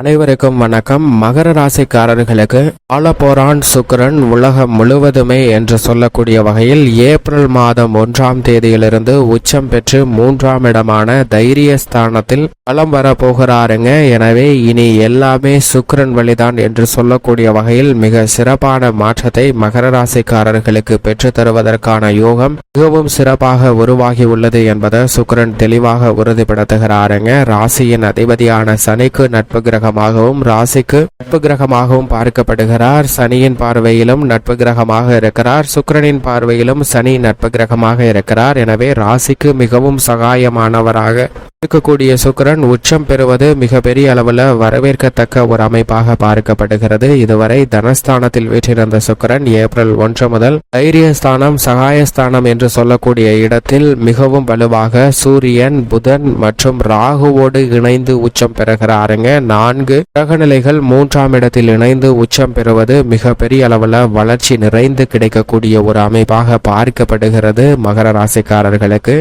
அனைவருக்கும் வணக்கம். மகர ராசிக்காரர்களுக்கு ஆலப்போரான் சுக்கிரன் உலகம் முழுவதுமே என்று சொல்லக்கூடிய வகையில் ஏப்ரல் மாதம் ஒன்றாம் தேதியிலிருந்து உச்சம் பெற்று மூன்றாம் இடமான தைரிய ஸ்தானத்தில் பலம் வரப்போகிறாருங்க. எனவே இனி எல்லாமே சுக்கிரன் வழிதான் என்று சொல்லக்கூடிய வகையில் மிக சிறப்பான மாற்றத்தை மகர ராசிக்காரர்களுக்கு பெற்று தருவதற்கான யோகம் மிகவும் சிறப்பாக உருவாகி உள்ளது என்பதை சுக்கரன் தெளிவாக உறுதிப்படுத்துகிறாருங்க. ராசியின் அதிபதியான சனிக்கு நட்பு கிரகமாகவும் ராசிக்கு நட்பு கிரகமாகவும் பார்க்கப்படுகிறார். சனியின் பார்வையிலும் நட்பு கிரகமாக இருக்கிறார். சுக்கிரனின் பார்வையிலும் சனி நட்பு கிரகமாக இருக்கிறார். எனவே ராசிக்கு மிகவும் சகாயமானவராக இருக்கக்கூடிய சுக்கிரன் உச்சம் பெறுவது மிகப்பெரிய அளவில் வரவேற்கத்தக்க ஒரு அமைப்பாக பார்க்கப்படுகிறது. இதுவரை தனஸ்தானத்தில் வீற்றிருந்த சுக்கிரன் ஏப்ரல் ஒன்று முதல் தைரியஸ்தானம் சகாயஸ்தானம் என்று சொல்லக்கூடிய இடத்தில் மிகவும் வலுவாக சூரியன் புதன் மற்றும் ராகுவோடு இணைந்து உச்சம் பெறுகிறாருங்க. நான்கு கிரகநிலைகள் மூன்றாம் இடத்தில் இணைந்து உச்சம் பெறுவது மிகப்பெரிய அளவில் வளர்ச்சி நிறைந்து கிடைக்கக்கூடிய ஒரு அமைப்பாக பார்க்கப்படுகிறது மகர ராசிக்காரர்களுக்கு.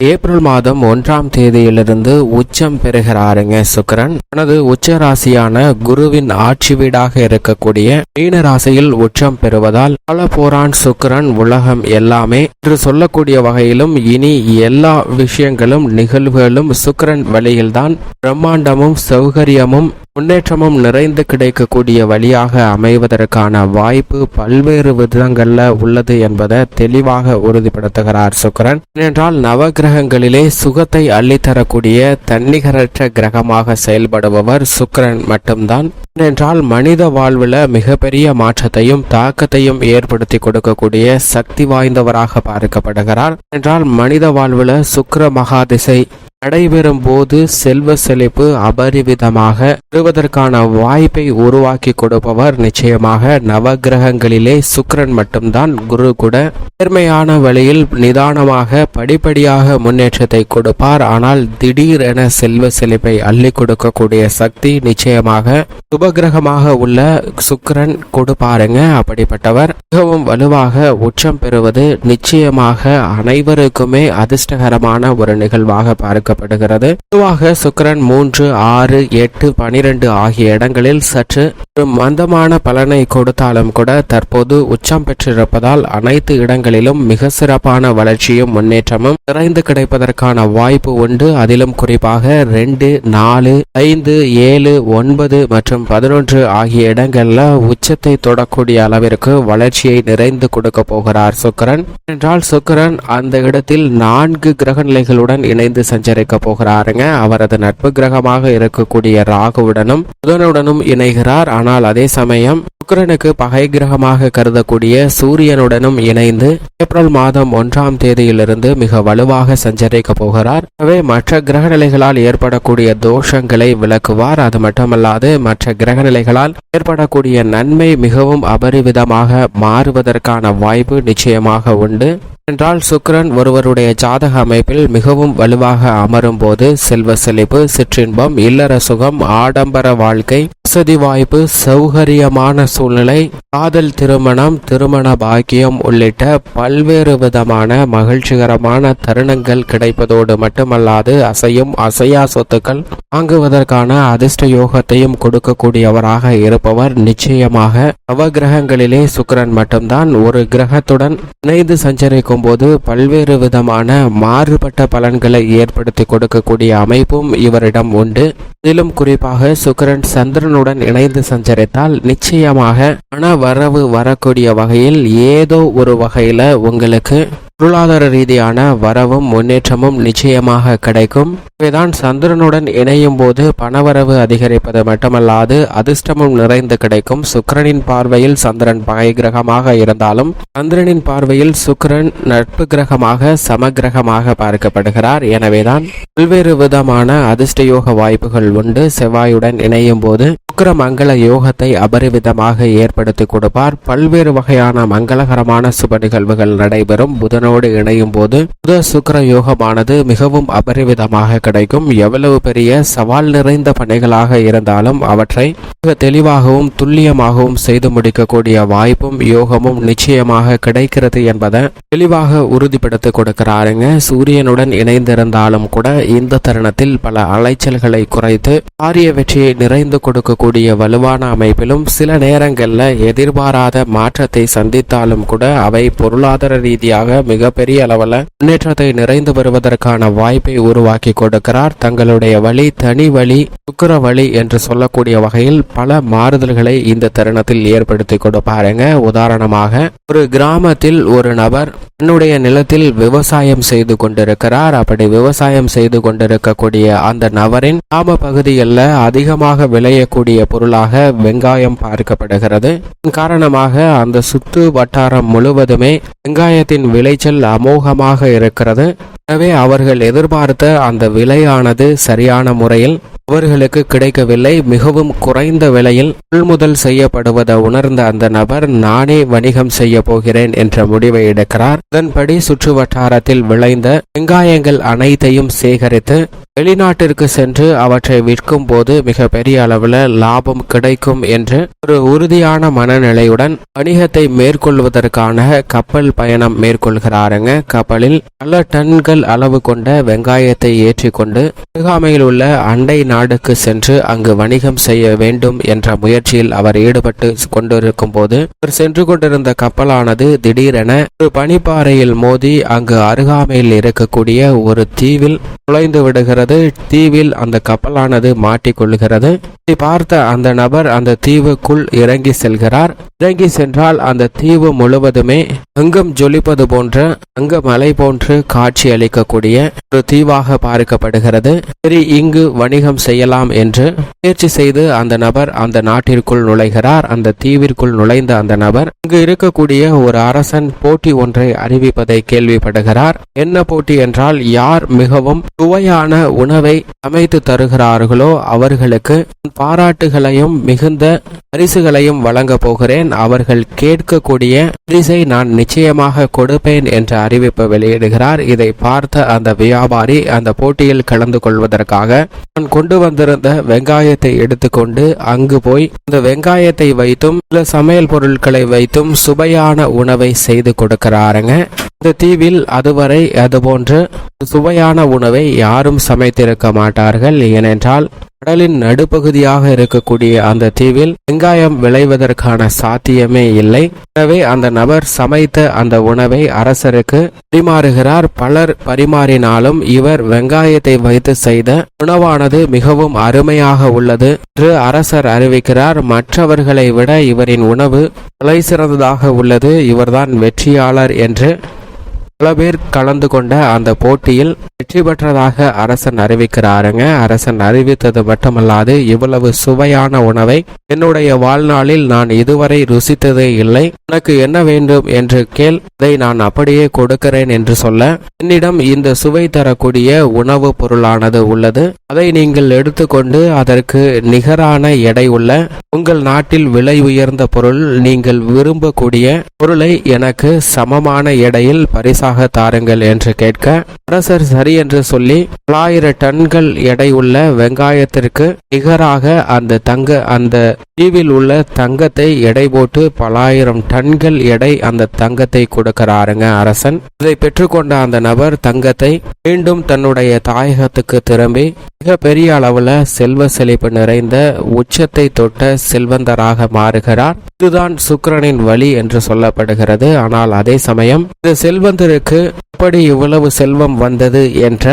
ஏப்ரல் மாதம் ஒன்றாம் தேதியிலிருந்து உச்சம் பெறுகிறாருங்க சுக்கரன். தனது உச்ச ராசியான குருவின் ஆட்சி வீடாக இருக்கக்கூடிய மீன ராசியில் உச்சம் பெறுவதால் பல போரான் சுக்கரன் உலகம் எல்லாமே என்று சொல்லக்கூடிய வகையிலும் இனி எல்லா விஷயங்களும் நிகழ்வுகளும் சுக்கரன் வழியில்தான் பிரம்மாண்டமும் சௌகரியமும் முன்னேற்றமும் நிறைந்து கிடைக்கக்கூடிய வழியாக அமைவதற்கான வாய்ப்பு பல்வேறு விதங்களில் உள்ளது என்பதை தெளிவாக உறுதிப்படுத்துகிறார் சுக்கரன். ஏனென்றால் நவகிரகங்களிலே சுகத்தை அள்ளித்தரக்கூடிய தன்னிகரற்ற கிரகமாக செயல்படுபவர் சுக்கிரன் மட்டும்தான். ஏனென்றால் மனித வாழ்வில் மிகப்பெரிய மாற்றத்தையும் தாக்கத்தையும் ஏற்படுத்தி கொடுக்கக்கூடிய சக்தி வாய்ந்தவராக பார்க்கப்படுகிறார். என்றால் மனித வாழ்வில் சுக்கர மகாதிசை நடைபெறும் போது செல்வ செழிப்பு அபரிவிதமாக பெறுவதற்கான வாய்ப்பை உருவாக்கி கொடுப்பவர் நிச்சயமாக நவகிரகங்களிலே சுக்கரன் மட்டும்தான். குரு கூட நேர்மையான வழியில் நிதானமாக படிப்படியாக முன்னேற்றத்தை கொடுப்பார். ஆனால் திடீரென செல்வ செழிப்பை அள்ளி கொடுக்கக்கூடிய சக்தி நிச்சயமாக சுபகிரகமாக உள்ள சுக்கரன் கொடுப்பாருங்க. அப்படிப்பட்டவர் மிகவும் வலுவாக உச்சம் பெறுவது நிச்சயமாக அனைவருக்குமே அதிர்ஷ்டகரமான ஒரு நிகழ்வாக பார்க்கப்படுகிறது பொதுவாக சுக்கரன் மூன்று ஆறு எட்டு பனிரெண்டு ஆகிய இடங்களில் சற்று மந்தமான பலனை கொடுத்தாலும் கூட தற்போது உச்சம் பெற்றிருப்பதால் அனைத்து இடங்களிலும் மிக சிறப்பான வளர்ச்சியும் முன்னேற்றமும் நிறைந்து கிடைப்பதற்கான வாய்ப்பு உண்டு. அதிலும் குறிப்பாக ரெண்டு நாலு ஐந்து ஏழு ஒன்பது மற்றும் பதினொன்று ஆகிய இடங்கள்ல உச்சத்தை தொடக்கூடிய அளவிற்கு வளர்ச்சியை நிறைந்து கொடுக்க போகிறார் சுக்கிரன். என்றால் சுக்கிரன் அந்த இடத்தில் நான்கு கிரக நிலைகளுடன் இணைந்து இருக்க போகிறாருங்க. அவரது நட்பு கிரகமாக இருக்கக்கூடிய ராகுவுடனும் புதனுடனும் இணைகிறார். ஆனால் அதே சமயம் சுக்கரனுக்கு பகை கிரகமாக கருதக்கூடிய சூரியனுடனும் இணைந்து ஏப்ரல் மாதம் ஒன்றாம் தேதியிலிருந்து மிக வலுவாக சஞ்சரிக்க போகிறார். எனவே மற்ற கிரக நிலைகளால் ஏற்படக்கூடிய தோஷங்களை விளக்குவார். அது மட்டுமல்லாது மற்ற கிரக நிலைகளால் ஏற்படக்கூடிய நன்மை மிகவும் அபரிவிதமாக மாறுவதற்கான வாய்ப்பு நிச்சயமாக உண்டு. என்றால் சுக்கிரன் ஒருவருடைய ஜாதக அமைப்பில் மிகவும் வலுவாக அமரும் போது செல்வ செழிப்பு சிற்றின்பம் இல்லற சுகம் ஆடம்பர வாழ்க்கை வசதி வாய்ப்பு சௌகரியமான சூழ்நிலை காதல் திருமணம் திருமண பாக்கியம் உள்ளிட்ட பல்வேறு விதமான மகிழ்ச்சிகரமான தருணங்கள் கிடைப்பதோடு மட்டுமல்லாது அசையும் அசையா சொத்துக்கள் வாங்குவதற்கான அதிர்ஷ்ட யோகத்தையும் கொடுக்கக்கூடியவராக இருப்பவர் நிச்சயமாக நவகிரகங்களிலே சுக்கிரன் மட்டும்தான். ஒரு கிரகத்துடன் இணைந்து சஞ்சரிக்கும் போது பல்வேறு விதமான மாறுபட்ட பலன்களை ஏற்படுத்தி கொடுக்கக்கூடிய அமைப்பும் இவரிடம் உண்டு. இதிலும் குறிப்பாக சுக்கிரன் சந்திரனுடன் இணைந்து சஞ்சரித்தால் நிச்சயமாக பண வரவு வரக்கூடிய வகையில் ஏதோ ஒரு வகையில உங்களுக்கு பொருளாதார ரீதியான வரவும் முன்னேற்றமும் நிச்சயமாக கிடைக்கும். இவைதான் சந்திரனுடன் இணையும் போது பணவரவு அதிகரிப்பது மட்டுமல்லாது அதிர்ஷ்டமும் நிறைந்து கிடைக்கும். சுக்கிரனின் பார்வையில் சந்திரன் பகை கிரகமாக இருந்தாலும் சந்திரனின் பார்வையில் சுக்கரன் நட்பு கிரகமாக சமகிரகமாக பார்க்கப்படுகிறார். எனவேதான் பல்வேறு விதமான அதிர்ஷ்ட யோக வாய்ப்புகள் உண்டு. செவ்வாயுடன் இணையும் போது சுக்கர மங்கள யோகத்தை அபரிவிதமாக ஏற்படுத்தி கொடுப்பார். பல்வேறு வகையான மங்களகரமான சுப நிகழ்வுகள் நடைபெறும். புதனோடு இணையும் போது புத சுக்கிர யோகமானது மிகவும் அபரிவிதமாக கிடைக்கும். எவ்வளவு பெரிய சவால் நிறைந்த பணிகளாக இருந்தாலும் அவற்றை மிக தெளிவாகவும் துல்லியமாகவும் செய்து முடிக்கக்கூடிய வாய்ப்பும் யோகமும் நிச்சயமாக கிடைக்கிறது என்பதை தெளிவாக உறுதிப்படுத்திக் கொடுக்கிறாருங்க. சூரியனுடன் இணைந்திருந்தாலும் கூட இந்த தருணத்தில் பல அலைச்சல்களை குறைத்து காரிய வெற்றியை நிறைந்து கொடுக்கக்கூடிய வலுவான அமைப்பிலும் சில நேரங்களில் எதிர்பாராத மாற்றத்தை சந்தித்தாலும் கூட அவை பொருளாதார ரீதியாக மிகப்பெரிய அளவில் முன்னேற்றத்தை நிறைந்து வருவதற்கான வாய்ப்பை உருவாக்கி கொடுக்கிறார். தங்களுடைய வழி தனி வழி சுக்கர வழி என்று சொல்லக்கூடிய வகையில் பல மாறுதல்களை இந்த தருணத்தில் ஏற்படுத்தி கொடுப்பாருங்க உதாரணமாக ஒரு கிராமத்தில் ஒரு நபர் தன்னுடைய நிலத்தில் விவசாயம் செய்து கொண்டிருக்கிறார். அப்படி விவசாயம் செய்து கொண்டிருக்கக்கூடிய அந்த நபரின் கிராம பகுதிகளில் அதிகமாக விளையக்கூடிய பொருளாக வெங்காயம் பார்க்கப்படுகிறது. காரணமாக அந்த சுத்து வட்டாரம் முழுவதுமே வெங்காயத்தின் விளைச்சல் அமோகமாக இருக்கிறது. எனவே அவர்கள் எதிர்பார்த்த அந்த விலையானது சரியான முறையில் அவர்களுக்கு கிடைக்கவில்லை. மிகவும் குறைந்த விலையில் கொள்முதல் செய்யப்படுவதை உணர்ந்த அந்த நபர் நானே வணிகம் செய்ய போகிறேன் என்ற முடிவை எடுக்கிறார். அதன்படி சுற்று வட்டாரத்தில் விளைந்த வெங்காயங்கள் அனைத்தையும் சேகரித்து வெளிநாட்டிற்கு சென்று அவற்றை விற்கும் போது மிக பெரிய அளவில் லாபம் கிடைக்கும் என்று ஒரு உறுதியான மனநிலையுடன் வணிகத்தை மேற்கொள்வதற்கான கப்பல் பயணம் மேற்கொள்கிறாருங்க. கப்பலில் பல டன்கள் அளவு கொண்ட வெங்காயத்தை ஏற்றிக்கொண்டு அருகாமையில் உள்ள அண்டை நாடுக்கு சென்று அங்கு வணிகம் செய்ய வேண்டும் என்ற முயற்சியில் அவர் ஈடுபட்டு கொண்டிருக்கும் போது அவர் சென்று கொண்டிருந்த கப்பலானது திடீரென ஒரு பனிப்பாறையில் மோதி அங்கு அருகாமையில் இருக்கக்கூடிய ஒரு தீவில் நுழைந்து விடுகிறது. தீவில் அந்த கப்பலானது மாட்டிக்கொள்கிறது. இதை பார்த்த அந்த நபர் அந்த தீவுக்குள் இறங்கி செல்கிறார். இறங்கி சென்றால் அந்த தீவு முழுவதுமே அங்கம் ஜொலிப்பது போன்ற அங்க மலை போன்று காட்சி அளிக்கக்கூடிய ஒரு தீவாக பார்க்கப்படுகிறது. சரி இங்கு வணிகம் செய்யலாம் என்று முயற்சி செய்து அந்த நபர் அந்த நாட்டிற்குள் நுழைகிறார். அந்த தீவிற்குள் நுழைந்த அந்த நபர் இங்கு இருக்கக்கூடிய ஒரு அரசன் போட்டி ஒன்றை அறிவிப்பதை கேள்விப்படுகிறார். என்ன போட்டி என்றால் யார் மிகவும் சுவையான உணவை அமைத்து தருகிறார்களோ அவர்களுக்கு பாராட்டு பாராட்டுகளையும் மிகுந்த பரிசுகளையும் வழங்க போகிறேன். அவர்கள் கேட்கக்கூடிய பரிசை நான் நிச்சயமாக கொடுப்பேன் என்ற அறிவிப்பு வெளியிடுகிறார். இதை பார்த்த அந்த வியாபாரி அந்த போட்டியில் கலந்து கொள்வதற்காக நான் கொண்டு வந்திருந்த வெங்காயத்தை எடுத்துக்கொண்டு அங்கு போய் அந்த வெங்காயத்தை வைத்தும் சில சமையல் பொருட்களை வைத்தும் சுவையான உணவை செய்து கொடுக்கிறாருங்க. இந்த தீவில் அதுவரை அதுபோன்று சுவையான உணவை யாரும் சமைத்திருக்க மாட்டார்கள். ஏனென்றால் கடலின் நடுப்பகுதியாக இருக்கக்கூடிய அந்த தீவில் வெங்காயம் விளைவதற்கான சாத்தியமே இல்லை. எனவே அந்த நபர் சமைத்த அந்த உணவை அரசருக்கு பரிமாறுகிறார். பலர் பரிமாறினாலும் இவர் வெங்காயத்தை வைத்து செய்த உணவானது மிகவும் அருமையாக உள்ளது என்று அரசர் அறிவிக்கிறார். மற்றவர்களை விட இவரின் உணவு தலை சிறந்ததாக உள்ளது. இவர்தான் வெற்றியாளர் என்று பல பேர் கலந்து கொண்ட அந்த போட்டியில் வெற்றி பெற்றதாக அரசன் அறிவிக்கிறாருங்க. அரசன் அறிவித்தது மட்டுமல்லாது இவ்வளவு சுவையான உணவை என்னுடைய வாழ்நாளில் நான் இதுவரை ருசித்ததே இல்லை. உனக்கு என்ன வேண்டும் என்று கேள் அதை நான் அப்படியே கொடுக்கிறேன் என்று சொல்ல என்னிடம் இந்த சுவை தரக்கூடிய உணவு பொருளானது உள்ளது. அதை நீங்கள் எடுத்துக்கொண்டு அதற்கு நிகரான எடை உள்ள உங்கள் நாட்டில் விலை உயர்ந்த பொருள் நீங்கள் விரும்பக்கூடிய பொருளை எனக்கு சமமான எடையில் காசாக தாருங்கள் என்று கேட்க அரசர் சரி என்று சொல்லி தொள்ளாயிரம் டன்கள் எடை உள்ள வெங்காயத்திற்கு நிகராக அந்த தங்க அந்த தீவில் உள்ள தங்கத்தை எடை போட்டு பலாயிரம் டன்கள் எடை அந்த தங்கத்தை கொடுக்கிறாருங்க அரசன். இதை பெற்றுக்கொண்ட அந்த நபர் தங்கத்தை மீண்டும் தன்னுடைய தாயகத்துக்கு திரும்பி மிக பெரிய அளவுல செல்வ செழிப்பு நிறைந்த உச்சத்தை தொட்ட செல்வந்தராக மாறுகிறார். இதுதான் சுக்கிரனின் வழி என்று சொல்லப்படுகிறது. ஆனால் அதே சமயம் இந்த செல்வந்தருக்கு எப்படி இவ்வளவு செல்வம் வந்தது என்ற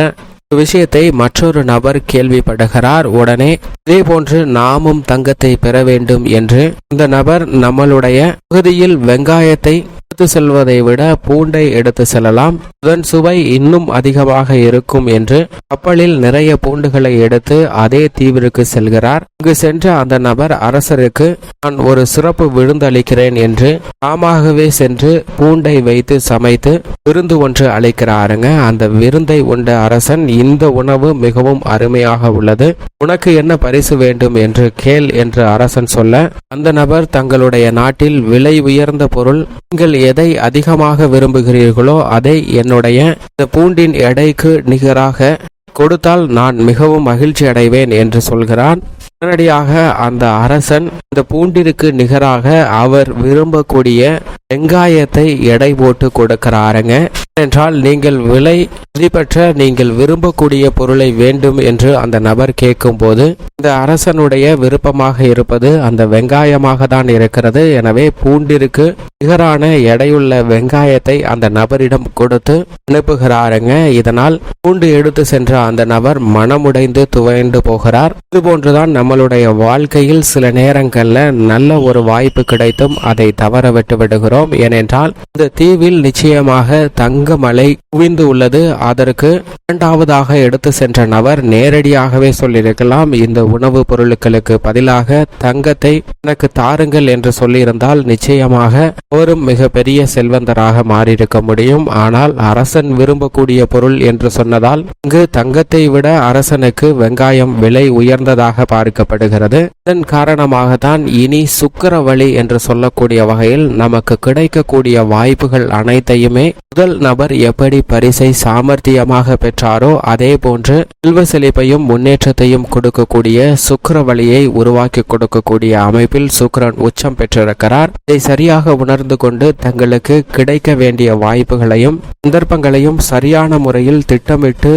விஷயத்தை மற்றொரு நபர் கேள்விப்படுகிறார். உடனே இதே போன்று நாமும் தங்கத்தை பெற வேண்டும் என்று இந்த நபர் நம்மளுடைய பகுதியில் வெங்காயத்தை எடுத்து செல்வதை விட பூண்டை எடுத்து செல்லலாம். அதன் சுவை இன்னும் அதிகமாக இருக்கும் என்று கப்பலில் நிறைய பூண்டுகளை எடுத்து அதே தீவிற்கு செல்கிறார். அங்கு சென்ற அந்த நபர் அரசருக்கு நான் ஒரு சிறப்பு விருந்தளிக்கிறேன் என்று தாமாகவே சென்று பூண்டை வைத்து சமைத்து விருந்து ஒன்று அளிக்கிறாருங்க. அந்த விருந்தை உண்ட அரசன் இந்த உணவு மிகவும் அருமையாக உள்ளது. உனக்கு என்ன பரிசு வேண்டும்? என்று கேள் என்று அரசன் சொல்ல அந்த நபர் தங்களுடைய நாட்டில் விலை உயர்ந்த பொருள் நீங்கள் எதை அதிகமாக விரும்புகிறீர்களோ அதை என்னுடைய இந்த பூண்டின் எடைக்கு நிகராக கொடுத்தால் நான் மிகவும் மகிழ்ச்சி அடைவேன் என்று சொல்கிறான். உடனடியாக அந்த அரசன் இந்த பூண்டிற்கு நிகராக அவர் விரும்பக்கூடிய வெங்காயத்தை எடை போட்டு கொடுக்கிறாருங்க. என்றால் நீங்கள் விலை மதிப்பற்ற நீங்கள் விரும்பக்கூடிய பொருளை வேண்டும் என்று அந்த நபர் கேட்கும்போது இந்த அரசனுடைய விருப்பமாக இருப்பது அந்த வெங்காயமாக தான் இருக்கிறது. எனவே பூண்டிற்கு நிகரான எடையுள்ள வெங்காயத்தை அந்த நபரிடம் கொடுத்து அனுப்புகிறாருங்க. இதனால் பூண்டு எடுத்து சென்ற அந்த நபர் மனமுடைந்து துவைந்து போகிறார். இதுபோன்றுதான் நம்மளுடைய வாழ்க்கையில் சில நேரங்களில் நல்ல ஒரு வாய்ப்பு கிடைத்தும் அதை தவற விட்டு விடுகிறோம். ஏனென்றால் இந்த தீவில் நிச்சயமாக தங்க மலை குவிந்து உள்ளது. அதற்கு இரண்டாவதாக எடுத்து சென்ற நபர் நேரடியாகவே சொல்லியிருக்கலாம். இந்த உணவுப் பொருட்களுக்கு பதிலாக தங்கத்தை எனக்கு தாருங்கள் என்று சொல்லியிருந்தால் நிச்சயமாக அவரும் மிகப்பெரிய செல்வந்தராக மாறியிருக்க முடியும். ஆனால் அரசன் விரும்பக்கூடிய பொருள் என்று சொன்னதால் இங்கு தங்கத்தை விட அரசனுக்கு வெங்காயம் விலை உயர்ந்ததாக வைக்கப்படுகிறது இதன் காரணமாகத்தான் இனி சுக்கரவழி என்று சொல்லக்கூடிய வகையில் நமக்கு கிடைக்கக்கூடிய வாய்ப்புகள் அனைத்தையுமே முதல் நபர் எப்படி பரிசை சாமர்த்தியமாக பெற்றாரோ அதே போன்று செல்வ செழிப்பையும் முன்னேற்றத்தையும் கொடுக்கக்கூடிய சுக்கரவழியை உருவாக்கி கொடுக்கக்கூடிய அமைப்பில் சுக்கிரன் உச்சம் பெற்றிருக்கிறார். இதை சரியாக உணர்ந்து கொண்டு தங்களுக்கு கிடைக்க வேண்டிய வாய்ப்புகளையும் சந்தர்ப்பங்களையும் சரியான முறையில் திட்டமிட்டு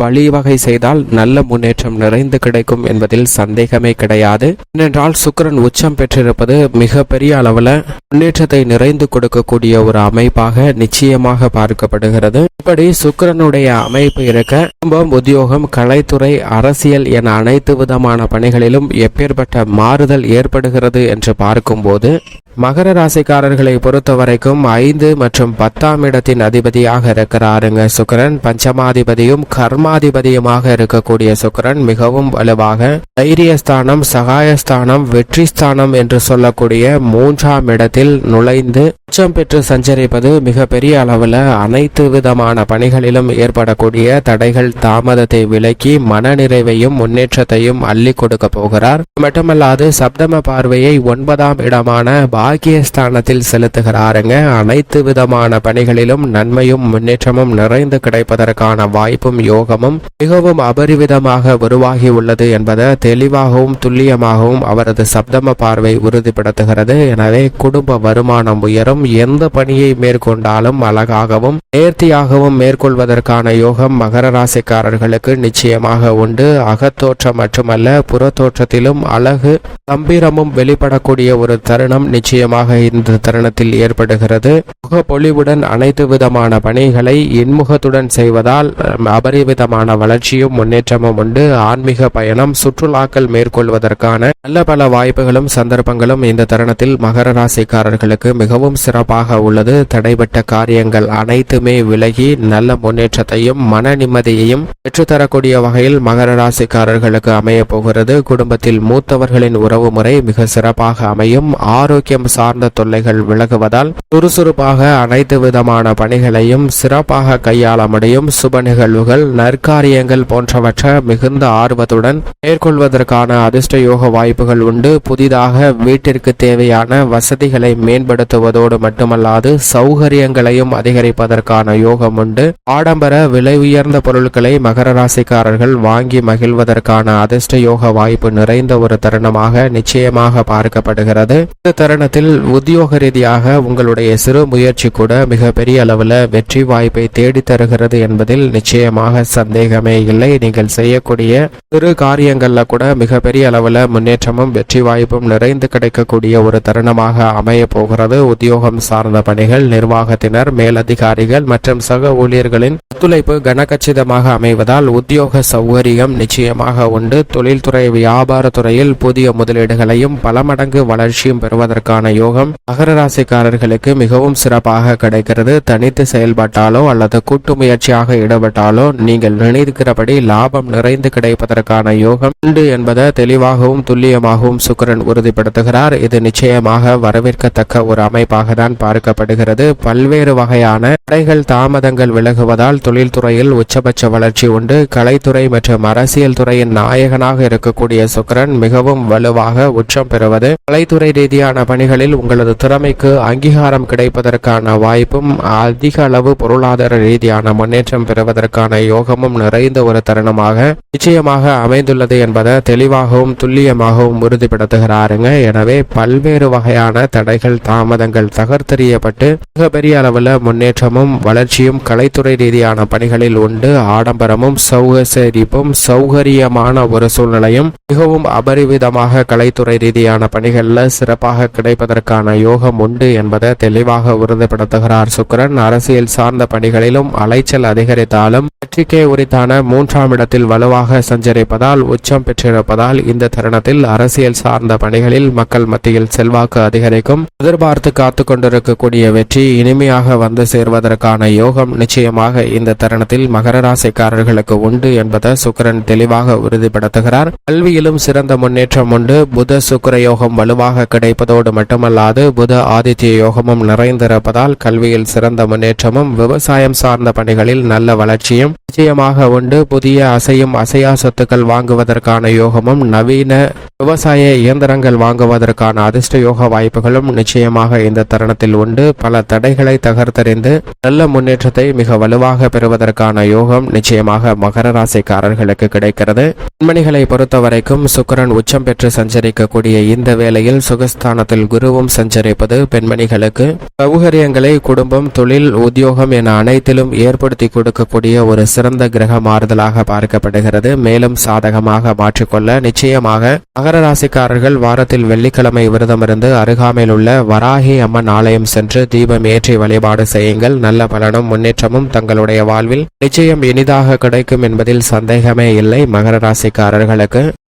வழிவகை செய்தால் நல்ல முன்னேற்றம் நிறைந்து கிடைக்கும் என்பதில் சந்தேகமே கிடையாது. ஏனென்றால் சுக்கிரன் உச்சம் பெற்றிருப்பது மிக பெரிய அளவில் முன்னேற்றத்தை நிறைந்து கொடுக்கக்கூடிய ஒரு அமைப்பாக நிச்சயமாக பார்க்கப்படுகிறது. இப்படி சுக்கிரனுடைய அமைப்பு இருக்க குடும்பம் உத்தியோகம் கலைத்துறை அரசியல் என அனைத்து விதமான பணிகளிலும் எப்பேற்பட்ட மாறுதல் ஏற்படுகிறது என்று பார்க்கும்போது மகர ராசிக்காரர்களை பொறுத்த வரைக்கும் ஐந்து மற்றும் பத்தாம் இடத்தின் அதிபதியாக இருக்கிறாருங்க சுக்கிரன். பஞ்சமாதிபதியும் கர்மாதிபதியுமாக இருக்கக்கூடிய சுக்கிரன் மிகவும் வலுவாக தைரியஸ்தானம் சகாயஸ்தானம் வெற்றி ஸ்தானம் என்று சொல்லக்கூடிய மூன்றாம் இடத்தில் நுழைந்து உச்சம் பெற்று சஞ்சரிப்பது மிக பெரிய அளவில் அனைத்து விதமான பணிகளிலும் ஏற்படக்கூடிய தடைகள் தாமதத்தை விலக்கி மனநிறைவையும் முன்னேற்றத்தையும் அள்ளி கொடுக்க போகிறார். மட்டுமல்லாது சப்தம பார்வையை ஒன்பதாம் இடமான பாக்கியஸ்தானத்தில் செலுத்துகிறாருங்க. அனைத்து விதமான பணிகளிலும் நன்மையும் முன்னேற்றமும் நிறைந்து கிடைப்பதற்கான வாய்ப்பும் யோகமும் மிகவும் அபரிவிதமாக உருவாகி உள்ளது என்பதை தெளிவாகவும் துல்லியமாகவும் அவரது சப்தம பார்வை உறுதிப்படுத்துகிறது. எனவே குடும்ப வருமானம் உயரும். எந்த பணியை மேற்கொண்டாலும் அழகாகவும் நேர்த்தியாகவும் மேற்கொள்வதற்கான யோகம் மகர ராசிக்காரர்களுக்கு நிச்சயமாக உண்டு. அகத்தோற்றம் மட்டுமல்ல புறத்தோற்றத்திலும் அழகு கம்பீரமும் வெளிப்படக்கூடிய ஒரு தருணம் நிச்சயம் நிச்சயமாக இந்த தருணத்தில் ஏற்படுகிறது. முகப்பொழிவுடன் அனைத்து விதமான பணிகளை இன்முகத்துடன் செய்வதால் அபரிவிதமான வளர்ச்சியும் முன்னேற்றமும் உண்டு. ஆன்மீக பயணம் சுற்றுலாக்கள் மேற்கொள்வதற்கான நல்ல பல வாய்ப்புகளும் சந்தர்ப்பங்களும் இந்த தருணத்தில் மகர ராசிக்காரர்களுக்கு மிகவும் சிறப்பாக உள்ளது. தடைபட்ட காரியங்கள் அனைத்துமே விலகி நல்ல முன்னேற்றத்தையும் மன நிம்மதியையும் பெற்றுத்தரக்கூடிய வகையில் மகர ராசிக்காரர்களுக்கு அமைய போகிறது. குடும்பத்தில் மூத்தவர்களின் உறவு முறை மிக சிறப்பாக அமையும். ஆரோக்கியம் சார்ந்த தொல்லைகள் விலகுவதால் சுறுசுறுப்பாக அனைத்து விதமான பணிகளையும் சிறப்பாக கையாள முடியும் சுப நிகழ்வுகள் நற்காரியங்கள் போன்றவற்றை மிகுந்த ஆர்வத்துடன் மேற்கொள்வதற்கான அதிர்ஷ்ட யோக வாய்ப்புகள் உண்டு. புதிதாக வீட்டிற்கு தேவையான வசதிகளை மேம்படுத்துவதோடு மட்டுமல்லாது சௌகரியங்களையும் அதிகரிப்பதற்கான யோகம் உண்டு. ஆடம்பர விலை உயர்ந்த பொருட்களை மகர ராசிக்காரர்கள் வாங்கி மகிழ்வதற்கான அதிர்ஷ்ட யோக வாய்ப்பு நிறைந்த ஒரு தருணமாக நிச்சயமாக பார்க்கப்படுகிறது. இந்த தருணத்தில் உத்தியோக ரீதியாக உங்களுடைய சிறு முயற்சி கூட மிக பெரிய அளவில் வெற்றி வாய்ப்பை தேடி தருகிறது என்பதில் நிச்சயமாக சந்தேகமே இல்லை. நீங்கள் செய்யக்கூடிய சிறு காரியங்களில் கூட மிகப்பெரிய அளவில் முன்னேற்றமும் வெற்றி வாய்ப்பும் நிறைந்து கிடைக்கக்கூடிய ஒரு தருணமாக அமைய போகிறது. உத்தியோகம் சார்ந்த பணிகள் நிர்வாகத்தினர் மேலதிகாரிகள் மற்றும் சக ஊழியர்களின் ஒத்துழைப்பு கனகச்சிதமாக அமைவதால் உத்தியோக சௌகரியம் நிச்சயமாக உண்டு. தொழில்துறை வியாபாரத்துறையில் புதிய முதலீடுகளையும் பல மடங்கு வளர்ச்சியும் பெறுவதற்கான யோகம் மகர ராசிக்காரர்களுக்கு மிகவும் சிறப்பாக கிடைக்கிறது. தனித்து செயல்பட்டாலோ அல்லது கூட்டு முயற்சியாக ஈடுபட்டாலோ நீங்கள் நினைக்கிறபடி லாபம் நிறைந்து கிடைப்பதற்கான யோகம் உண்டு என்பதை தெளிவாகவும் துல்லியமாகவும் சுக்கரன் உறுதிப்படுத்துகிறார். இது நிச்சயமாக வரவேற்கத்தக்க ஒரு அமைப்பாக தான் பார்க்கப்படுகிறது. பல்வேறு வகையான தடைகள் தாமதங்கள் விலகுவதால் தொழில்துறையில் உச்சபட்ச வளர்ச்சி உண்டு. கலைத்துறை மற்றும் அரசியல் துறையின் நாயகனாக இருக்கக்கூடிய சுக்கரன் மிகவும் வலுவாக உச்சம் பெறுவது. கலைத்துறை ரீதியான பணிகள் துறைகளில் உங்களது திறமைக்கு அங்கீகாரம் கிடைப்பதற்கான வாய்ப்பும் அதிக அளவு பொருளாதார ரீதியான முன்னேற்றம் பெறுவதற்கான யோகமும் நிறைந்த ஒரு தருணமாக நிச்சயமாக அமைந்துள்ளது என்பதை தெளிவாகவும் துல்லியமாகவும் உறுதிப்படுத்துகிறாருங்க. எனவே பல்வேறு வகையான தடைகள் தாமதங்கள் தகர்த்தெறியப்பட்டு மிகப்பெரிய அளவில் முன்னேற்றமும் வளர்ச்சியும் கலைத்துறை ரீதியான பணிகளில் உண்டு. ஆடம்பரமும் சௌகசரிப்பும் சௌகரியமான ஒரு சூழ்நிலையும் மிகவும் அபரிவிதமாக கலைத்துறை ரீதியான பணிகளில் சிறப்பாக கிடை கிடைப்பதற்கான யோகம் உண்டு என்பதை தெளிவாக உறுதிப்படுத்துகிறார் சுக்கிரன். அரசியல் சார்ந்த பணிகளிலும் அலைச்சல் அதிகரித்தாலும் வெற்றிக்கே உரித்தான மூன்றாம் இடத்தில் வலுவாக சஞ்சரிப்பதால் உச்சம் பெற்றிருப்பதால் இந்த தருணத்தில் அரசியல் சார்ந்த பணிகளில் மக்கள் மத்தியில் செல்வாக்கு அதிகரிக்கும். எதிர்பார்த்து காத்து கொண்டிருக்கக்கூடிய வெற்றி இனிமையாக வந்து சேர்வதற்கான யோகம் நிச்சயமாக இந்த தருணத்தில் மகர ராசிக்காரர்களுக்கு உண்டு என்பதை சுக்கிரன் தெளிவாக உறுதிப்படுத்துகிறார். கல்வியிலும் சிறந்த முன்னேற்றம் உண்டு. புத சுக்கர யோகம் வலுவாக கிடைப்பதோடு மட்டும் மட்டுமல்லாது புத ஆதித்ய யோகமும் நிறைந்திருப்பதால் கல்வியில் சிறந்த முன்னேற்றமும் விவசாயம் சார்ந்த பணிகளில் நல்ல வளர்ச்சியும் நிச்சயமாக உண்டு. புதிய அசையும் அசையா சொத்துக்கள் வாங்குவதற்கான யோகமும் நவீன விவசாய இயந்திரங்கள் வாங்குவதற்கான அதிர்ஷ்ட யோக வாய்ப்புகளும் நிச்சயமாக இந்த தருணத்தில் உண்டு. பல தடைகளை தகர்த்தறிந்து நல்ல முன்னேற்றத்தை மிக வலுவாக பெறுவதற்கான யோகம் நிச்சயமாக மகர ராசிக்காரர்களுக்கு கிடைக்கிறது. பெண்மணிகளை பொறுத்தவரைக்கும் சுக்கிரன் உச்சம் பெற்று சஞ்சரிக்கக்கூடிய இந்த வேளையில் சுகஸ்தானத்தில் குருவும் சஞ்சரிப்பது பெண்மணிகளுக்கு சௌகரியங்களை குடும்பம் தொழில் உத்தியோகம் என அனைத்திலும் ஏற்படுத்தி கொடுக்கக்கூடிய ஒரு சிறந்த கிரக மாறுதலாக பார்க்கப்படுகிறது. மேலும் சாதகமாக மாற்றிக்கொள்ள நிச்சயமாக மகர ராசிக்காரர்கள் வாரத்தில் வெள்ளிக்கிழமை விரதமிருந்து அருகாமையில் உள்ள வராகி அம்மன் ஆலயம் சென்று தீபம் ஏற்றி வழிபாடு செய்யுங்கள். நல்ல பலனும் முன்னேற்றமும் தங்களுடைய வாழ்வில் நிச்சயம் இனிதாக கிடைக்கும் என்பதில் சந்தேகமே இல்லை. மகர ராசிக்காரர்களுக்கு